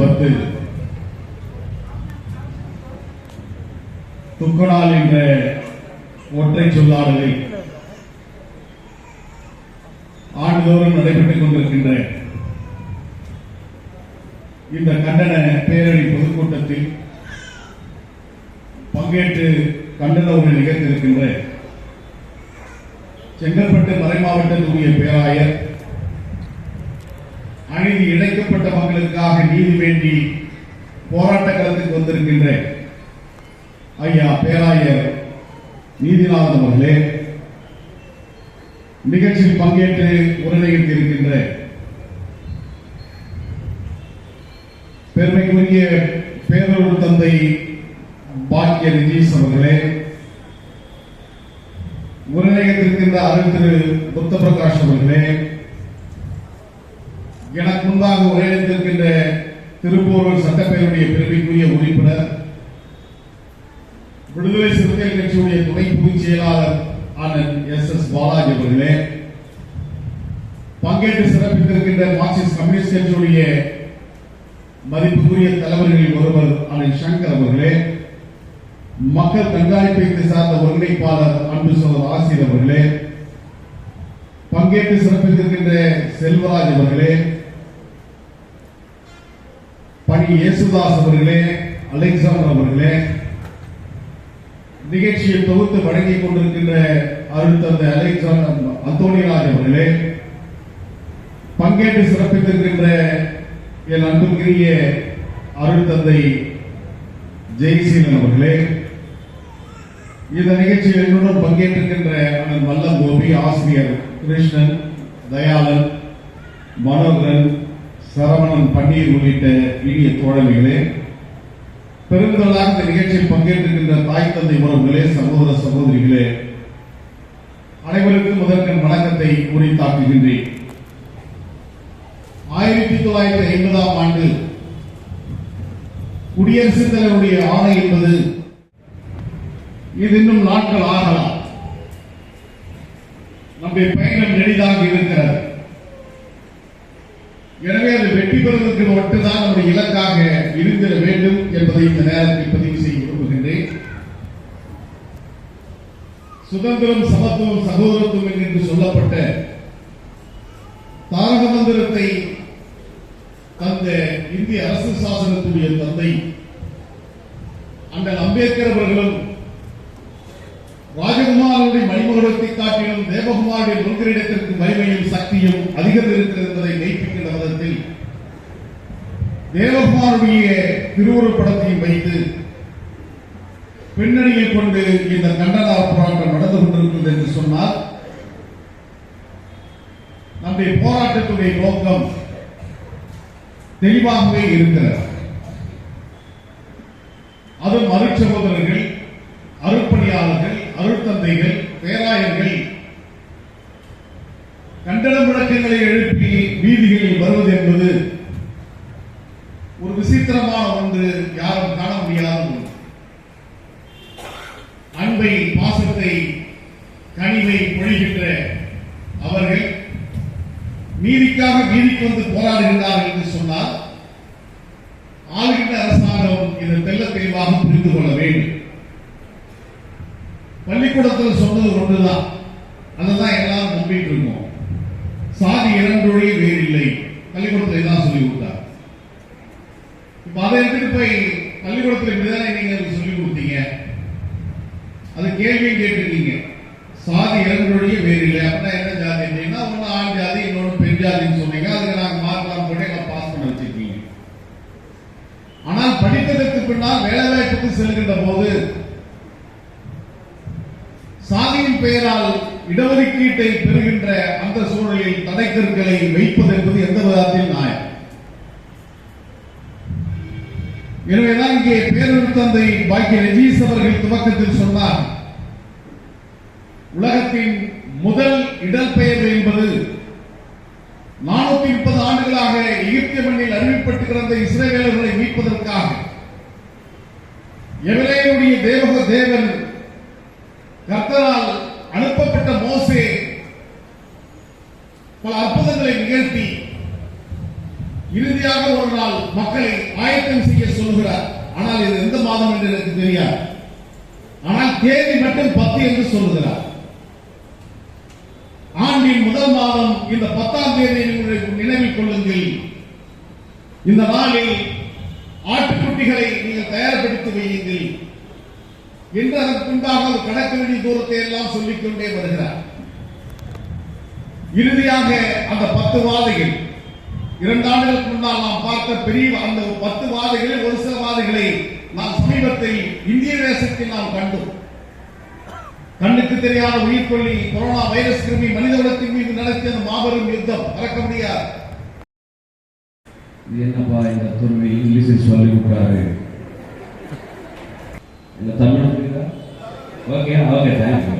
பத்து. துக்கனால் என்ற ஒற்றை சொல்லாடலை ஆண்டுதோறும் நடைபெற்றுக் கொண்டிருக்கின்ற இந்த கண்டன பேரணி பொதுக்கூட்டத்தில் பங்கேற்று கண்டன உரை நிகழ்த்திருக்கின்ற செங்கல்பட்டு மறைமாவட்டத்துடைய பேராயர் அநீதி இழைக்கப்பட்ட மக்களுக்காக நீதி வேண்டி போராட்ட களத்துக்கு வந்திருக்கின்ற ஐயா பேராயர் நீதிநாதன் அவர்களே நிகழ்ச்சியில் பங்கேற்று உரைநிகழ்த்தி இருக்கின்ற பெருமைக்குரிய பேரூர் தந்தை பாக்கிய ரிஜீஷ் அவர்களே உரைநிகழ்த்திருக்கின்ற அருள் திரு புத்த பிரகாஷ் அவர்களே எனக்கு முன்பாக உரையளித்திருக்கின்ற திருப்பூரூர் சட்டப்பேரவைய பெருமைக்குரிய உறுப்பினர் விடுதலை சிறுத்தைகள் கட்சியுடைய துணை பொதுச் செயலாளர் அண்ணன் எஸ். எஸ். பாலாஜி அவர்களே பங்கேற்று சிறப்பித்திருக்கின்ற மார்க்சிஸ்ட் கம்யூனிஸ்ட் கட்சியுடைய மதிப்புக்குரிய தலைவர்களில் ஒருவர் அண்ணன் சங்கர் அவர்களே மக்கள் கண்காணிப்பை சார்ந்த ஒருங்கிணைப்பாளர் அன்பு சோதர் ஆசிரியர் அவர்களே பங்கேற்று சிறப்பித்திருக்கின்ற செல்வராஜ் அவர்களே பணி இயேசுதாஸ் அவர்களே அலெக்சாண்டர் அவர்களே நிகழ்ச்சியை தொகுத்து வழங்கிக் கொண்டிருக்கின்ற அருள் தந்தை அலெக்சாண்டர் அந்தோனிராஜ் அவர்களே பங்கேற்று சிறப்பித்திருக்கின்ற என் அன்புக்குரிய அருள்தந்தை தந்தை அவர்களே இந்த நிகழ்ச்சியில் என்னுடன் பங்கேற்றிருக்கின்ற அண்ணன் மல்லம் கோபி ஆசிரியர் கிருஷ்ணன் தயாளன் மனோகரன் சரவணன் பன்னீர் உள்ளிட்ட இனிய தோழமைகளே பெருந்தொழிலாக இந்த நிகழ்ச்சியில் பங்கேற்றிருக்கின்ற தாய் தந்தை உறவுகளே சகோதர சகோதரிகளே அனைவருக்கும் முதற்கண் வணக்கத்தை உரித்தாக்குகின்றேன். ஆயிரத்தி தொள்ளாயிரத்தி ஐம்பதாம் ஆண்டு குடியரசுத் தலைவருடைய ஆணை என்பது இது இன்னும் நாட்கள் ஆகலாம். நம்முடைய பயணம் நெடிதாக இருக்கிறது. எனவே அது வெற்றி பெறுவதற்கு மட்டும்தான் நம்முடைய இலக்காக இருந்திட வேண்டும் என்பதை இந்த நேரத்தில் பதிவு செய்ய விரும்புகின்றேன் சுதந்திரம் சமத்துவம் சகோதரத்துவம் என்று சொல்லப்பட்ட தாரக மந்திரத்தை தந்த இந்திய அரசு சாசனத்துடைய தந்தை அண்ணல் அம்பேத்கர் அவர்களும் ராஜகுமாரனுடைய மணிமகுடத்தை காட்டிலும் தேவகுமாருடைய முன்கிரிடத்திற்கு வலிமையும் சக்தியும் அதிகம் இருக்கிறது என்பதை மெய்ப்பிக்கின்ற விதத்தில் தேவகுமாருடைய திருவுருவப் படத்தையும் வைத்து பின்னணியை கொண்டு இந்த கண்டனா போராட்டம் நடந்து கொண்டிருக்கிறது என்று சொன்னால் நம்முடைய போராட்டத்துடைய நோக்கம் தெளிவாகவே இருக்கிறது. அதுவும் அருட்சகோதரர்கள் அருட்பணியாளர்கள் அருட்தந்தைகள் பேராயர்கள் கண்டன முழக்கங்களை எழுப்பி வீதிகளில் வருவது என்பது விசித்திரமான ஒன்று யாரும் காண முடியாத ஒன்று. அன்பை பாசத்தை கனிவை பொழிகின்ற அவர்கள் நீதிக்காக நீதிக்கு வந்து போராடுகின்றார்கள் என்று சொன்னால் ஆளுகின்ற அரசாங்கம் இதை தெல்ல தெளிவாக புரிந்து கொள்ள வேண்டும். பள்ளிக்கூடத்தில் சொன்னது ஒன்றுதான். அதுதான் எல்லாரும் நம்பிட்டு இருக்கோம் சாதி இரண்டொழிய வேறு பள்ளிக்கூடத்தில் தான் சொல்லி கொடுத்தார் இப்ப அதை எடுத்துட்டு போய் பள்ளிக்கூடத்தில் இப்படிதானே நீங்க சொல்லி கொடுத்தீங்க அது கேள்வியும் கேட்டிருக்கீங்க சாதி இரண்டொழிய வேறில்லை அப்படின்னா என்ன ஜாதி அப்படின்னா ஒன்று ஆண் ஜாதி இன்னொன்று பெண் ஜாதின்னு சொன்னீங்க. அதுக்கு நாங்கள் மார்க்லாம் போட்டு எங்களை பாஸ் பண்ண வச்சிருக்கீங்க. ஆனால் படித்ததற்கு பின்னால் வேலைவாய்ப்புக்கு செல்கின்ற போது சாதியின் பெயரால் இடஒதுக்கீட்டை பெறுகின்ற அந்த சூழலில் தடைக்கற்களை வைப்பது என்பது எந்த விதத்தில் நியாயம். எனவேதான் இங்கே பேரூர் தந்தை பாக்கிய ரஜீஸ் அவர்கள் துவக்கத்தில் சொன்னார். உலகத்தின் முதல் இடம்பெயர்வு என்பது நானூத்தி முப்பது ஆண்டுகளாக எகிப்திய மண்ணில் அறிவிப்பட்டு கிடந்த இஸ்ரேலர்களை மீட்பதற்காக. எவரேனுடைய தேவக தேவன் கர்த்தரால் அனுப்பப்பட்ட மோசே பல அற்புதங்களை நிகழ்த்தி இறுதியாக ஒரு நாள் மக்களை ஆயத்தம் செய்ய சொல்கிறார் ஆனால் இது எந்த மாதம் என்று எனக்கு தெரியாது. ஆனால் தேதி மட்டும் பத்து என்று சொல்லுகிறார். ஆண்டின் முதல் மாதம் இந்த பத்தாம் தேதி நினைவில் கொள்ளுங்கள். இந்த நாளில் ஆட்டுக்குட்டிகளை நீங்கள் தயார்படுத்தி வையுங்கள். என்று அதற்குண்டாக பின்பாக கடக்க வேண்டிய தூரத்தை எல்லாம் சொல்லிக் கொண்டே வருகிறார். இறுதியாக அந்த பத்து வாதைகள். இரண்டு ஆண்டுகளுக்கு முன்னால் நாம் பார்த்த பெரிய அந்த பத்து வாதைகளில் ஒரு சில வாதைகளை நாம் சமீபத்தில் இந்திய தேசத்தில் நாம் கண்டோம். கண்ணுக்கு தெரியாத உயிர்கொல்லி கொரோனா வைரஸ் கிருமி மனித குலத்தின் மீது நடத்திய அந்த மாபெரும் யுத்தம் மறக்க முடியாது. என்னப்பா இந்த துருவி இங்கிலீஷில் சொல்லி விட்டாரு இந்த தமிழ் ஓகே ஓகே தேங்க்யூ